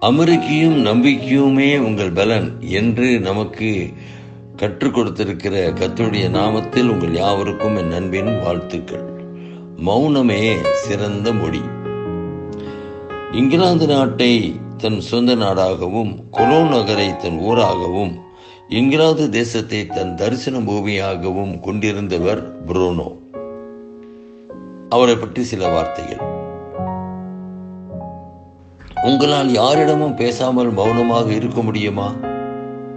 அமெரிக்கையும் நம்பிக்கையுமே உங்கள் பலன் என்று நமக்கு கற்றுக் கொடுத்திருக்கிற கத்துடைய நாமத்தில் உங்கள் யாவருக்கும் என் நண்பின் வாழ்த்துக்கள். மௌனமே சிறந்த மொழி. இங்கிலாந்து நாட்டை தன் சொந்த நாடாகவும் கொலோ நகரை தன் ஊராகவும் இங்கிலாந்து தேசத்தை தன் தரிசன பூமியாகவும் கொண்டிருந்தவர் புரோனோ. அவரை பற்றி சில வார்த்தைகள். உங்களால் யாரிடமும் பேசாமல் மௌனமாக இருக்க முடியுமா?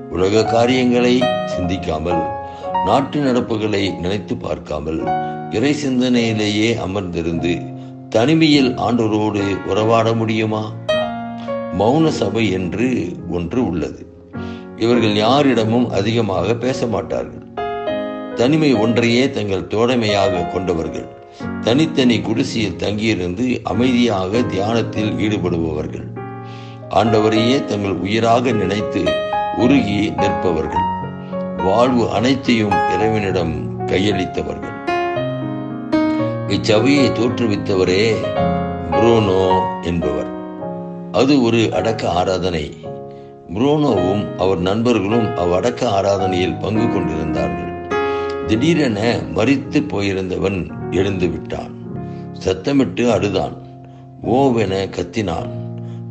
உலக காரியங்களை சிந்திக்காமல் நாட்டு நடப்புகளை நினைத்து பார்க்காமல் இறை சிந்தனையிலேயே அமர்ந்திருந்து தனிமையில் ஆண்டோரோடு உறவாட முடியுமா? மௌன சபை என்று ஒன்று உள்ளது. இவர்கள் யாரிடமும் அதிகமாக பேச மாட்டார்கள். தனிமை ஒன்றையே தங்கள் தோழமையாக கொண்டவர்கள். தனித்தனி குடிசையில் தங்கியிருந்து அமைதியாக தியானத்தில் ஈடுபடுபவர்கள். ஆண்டவரையே தங்கள் உயிராக நினைத்து உருகி நிற்பவர்கள். வாழ்வு அனைத்தையும் இறைவனிடம் கையளித்தவர்கள். இச்சபையை தோற்றுவித்தவரே புரோனோ என்பவர். அது ஒரு அடக்க ஆராதனை. புரோனோவும் அவர் நண்பர்களும் அவ்வடக்க ஆராதனையில் பங்கு கொண்டிருந்தார்கள். திடீரென மறித்து போயிருந்தவன் எழுந்து விட்டான் சத்தமிட்டு அழுதான். ஓவென கத்தினான்.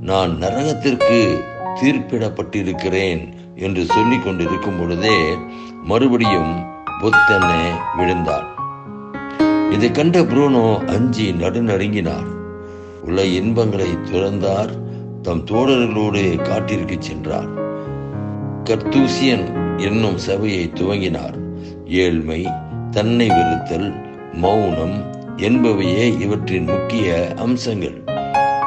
நான் நரகத்திற்கு தீர்ப்பிடப்பட்டிருக்கிறேன் என்று சொல்லிக் கொண்டிருக்கும் பொழுதே மறுபடியும் புத்தனை விழுந்தான். இதை கண்ட புரோனோ அஞ்சி நடுநடுங்கினார். உள்ள இன்பங்களை துறந்தார். தம் தோழர்களோடு காட்டிற்கு சென்றார். கர்த்தூசியன் என்னும் சபையை துவங்கினார். ஏழ்மை தன்னை வெறுத்தல் மௌனம் என்பவையே இவற்றின் முக்கிய அம்சங்கள்.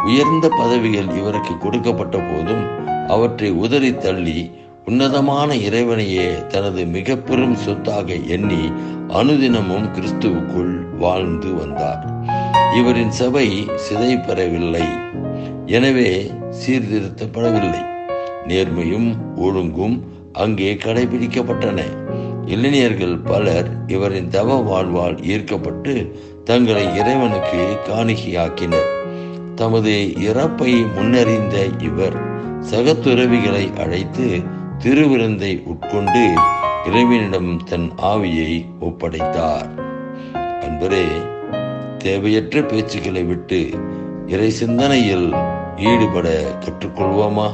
உயர்ந்த பதவிகள் இவருக்கு கொடுக்கப்பட்ட போதும் அவற்றை உதறி தள்ளி உன்னதமான இறைவனையே தனது மிக பெரும் சொத்தாக எண்ணி அனுதினமும் கிறிஸ்துவுக்குள் வாழ்ந்து வந்தார். இவரின் சபை சிதை பெறவில்லை எனவே சீர்திருத்தப்படவில்லை. நேர்மையும் ஒழுங்கும் அங்கே கடைபிடிக்கப்பட்டன. இளைஞர்கள் பலர் இவரின் தவ வாழ்வால் ஈர்க்கப்பட்டு தங்களை இறைவனுக்கு காணிகையாக்கினர் தமது இறப்பை முன்னறிந்த இவர் சகத்துறவிகளை அழைத்து திருவிருந்தை உட்கொண்டு இறைவனிடம் தன் ஆவியை ஒப்படைத்தார். அன்பரே தேவையற்ற பேச்சுக்களை விட்டு இறை சிந்தனையில் ஈடுபட கற்றுக்கொள்வோமா?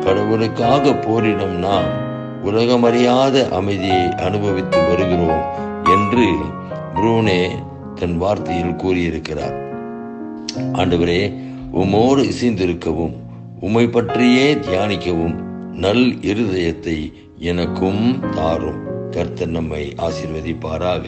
கடவுளுக்காக போரிடும் நாம் உலகமறியாத அமைதியை அனுபவித்து வருகிறோம் என்று புரூனே தன் வார்த்தையில் கூறியிருக்கிறார். ஆண்டவரே உமோடு இசைந்திருக்கவும் உம்மை பற்றியே தியானிக்கவும் நல் இருதயத்தை எனக்கும் தாரும். கர்த்தர் நம்மை ஆசிர்வதிப்பாராக.